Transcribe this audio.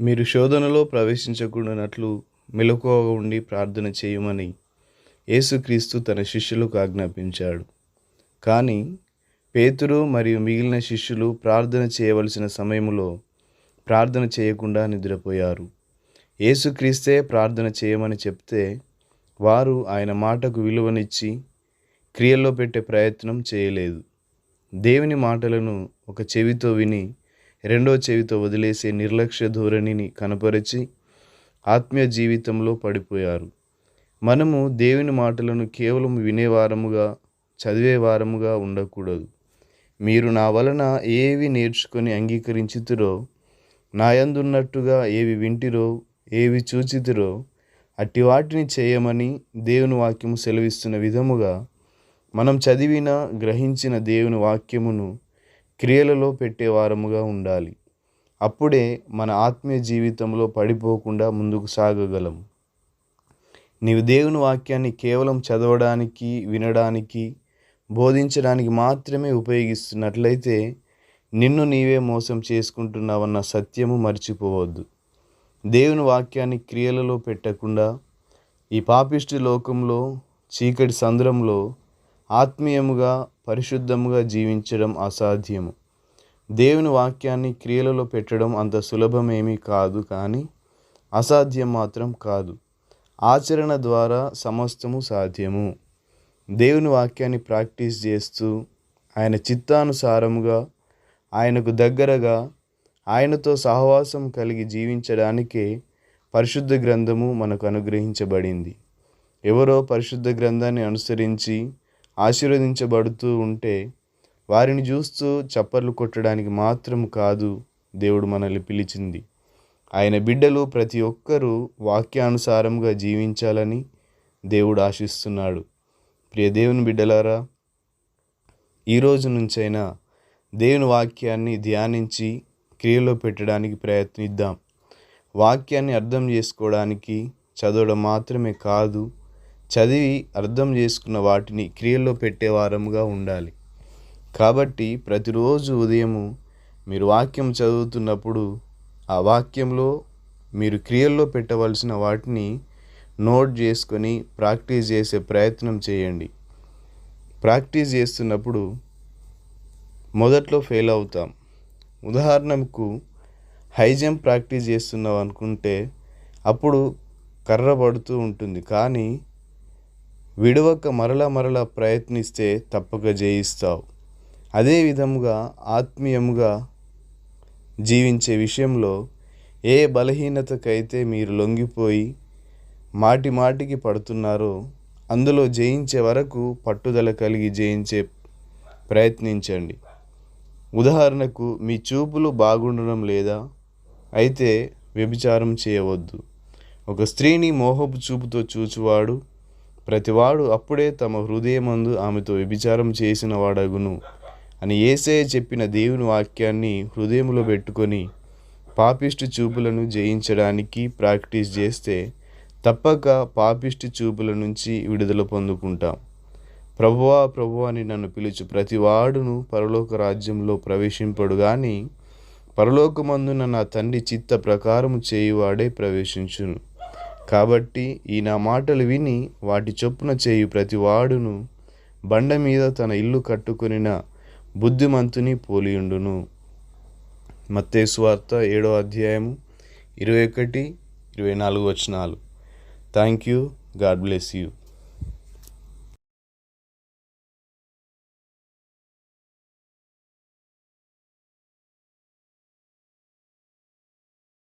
మీరు శోధనలో ప్రవేశించకుండానట్లు మెలకువగా ఉండి ప్రార్థన చేయమని యేసుక్రీస్తు తన శిష్యులకు ఆజ్ఞాపించాడు. కానీ పేతురు మరియు మిగిలిన శిష్యులు ప్రార్థన చేయవలసిన సమయంలో ప్రార్థన చేయకుండా నిద్రపోయారు. యేసుక్రీస్తే ప్రార్థన చేయమని చెప్తే వారు ఆయన మాటకు విలువనిచ్చి క్రియల్లో పెట్టే ప్రయత్నం చేయలేదు. దేవుని మాటలను ఒక చెవితో విని రెండో చెవితో వదిలేసే నిర్లక్ష్య ధోరణిని కనపరిచి ఆత్మీయ జీవితంలో పడిపోయారు. మనము దేవుని మాటలను కేవలం వినేవారముగా చదివేవారముగా ఉండకూడదు. మీరు నా వలన ఏవి నేర్చుకొని అంగీకరించుతురో నాయందున్నట్టుగా ఏవి వింటిరో ఏవి చూచితురో అట్టి వాటిని చేయమని దేవుని వాక్యము సెలవిస్తున్న విధముగా మనం చదివిన గ్రహించిన దేవుని వాక్యమును క్రియలలో పెట్టేవారముగా ఉండాలి. అప్పుడే మన ఆత్మీయ జీవితంలో పడిపోకుండా ముందుకు సాగగలం నీవు దేవుని వాక్యాన్ని కేవలం చదవడానికి వినడానికి బోధించడానికి మాత్రమే ఉపయోగిస్తున్నట్లయితే నిన్ను నీవే మోసం చేసుకుంటున్నావన్న సత్యము మర్చిపోవద్దు. దేవుని వాక్యాన్ని క్రియలలో పెట్టకుండా ఈ పాపిష్టి లోకంలో చీకటి సంద్రంలో ఆత్మీయముగా పరిశుద్ధముగా జీవించడం అసాధ్యము. దేవుని వాక్యాన్ని క్రియలలో పెట్టడం అంత సులభమేమీ కాదు కానీ అసాధ్యం మాత్రం కాదు. ఆచరణ ద్వారా సమస్తము సాధ్యము. దేవుని వాక్యాన్ని ప్రాక్టీస్ చేస్తూ ఆయన చిత్తానుసారముగా ఆయనకు దగ్గరగా ఆయనతో సహవాసం కలిగి జీవించడానికే పరిశుద్ధ గ్రంథము మనకు అనుగ్రహించబడింది. ఎవరో పరిశుద్ధ గ్రంథాన్ని అనుసరించి ఆశీర్వదించబడుతూ ఉంటే వారిని చూస్తూ చప్పర్లు కొట్టడానికి మాత్రం కాదు దేవుడు మనల్ని పిలిచింది. ఆయన బిడ్డలు ప్రతి ఒక్కరూ వాక్యానుసారంగా జీవించాలని దేవుడు ఆశిస్తున్నాడు. ప్రియ దేవుని బిడ్డలారా ఈరోజు నుంచైనా దేవుని వాక్యాన్ని ధ్యానించి క్రియలో పెట్టడానికి ప్రయత్నిద్దాం. వాక్యాన్ని అర్థం చేసుకోవడానికి చదవడం మాత్రమే కాదు చదివి అర్థం చేసుకున్న వాటిని క్రియల్లో పెట్టే వారముగా ఉండాలి. కాబట్టి ప్రతిరోజు ఉదయము మీరు వాక్యం చదువుతున్నప్పుడు ఆ వాక్యంలో మీరు క్రియల్లో పెట్టవలసిన వాటిని నోట్ చేసుకొని ప్రాక్టీస్ చేసే ప్రయత్నం చేయండి. ప్రాక్టీస్ చేస్తున్నప్పుడు మొదట్లో ఫెయిల్ అవుతాం. ఉదాహరణకు హై జంప్ ప్రాక్టీస్ చేస్తున్నాం అనుకుంటే అప్పుడు కర్ర పడుతూ ఉంటుంది. కానీ విడవక మరల మరల ప్రయత్నిస్తే తప్పక జయిస్తావు. అదే విధముగా ఆత్మీయముగా జీవించే విషయంలో ఏ బలహీనతకైతే మీరు లొంగిపోయి మాటి మాటికి పడుతున్నారో అందులో జయించే వరకు పట్టుదల కలిగి జయించే ప్రయత్నించండి. ఉదాహరణకు మీ చూపులు బాగుండడం లేదా? అయితే వ్యభిచారం చేయవద్దు. ఒక స్త్రీని మోహపు చూపుతో చూచువాడు ప్రతివాడు అప్పుడే తమ హృదయమందు ఆమెతో వ్యభిచారం చేసిన వాడగును. అని ఏసే చెప్పిన దేవుని వాక్యాన్ని హృదయంలో పెట్టుకొని పాపిష్టి చూపులను జయించడానికి ప్రాక్టీస్ చేస్తే తప్పక పాపిష్టి చూపుల నుంచి విడుదల పొందుకుంటాం. ప్రభువా ప్రభువా అని నన్ను పిలుచు ప్రతివాడును పరలోక రాజ్యంలో ప్రవేశింపడు కానీ పరలోకమందున నా తండ్రి చిత్త ప్రకారము చేయువాడే ప్రవేశించును. కాబట్టి ఈ నా మాటలు విని వాటి చొప్పున చేయు ప్రతివాడును బండ మీద తన ఇల్లు కట్టుకొనిన బుద్ధిమంతుని పోలియుండును. మత్తేశ్వార్త ఏడో అధ్యాయము ఇరవై ఒకటి ఇరవై నాలుగు వచనాలు. Thank you God bless you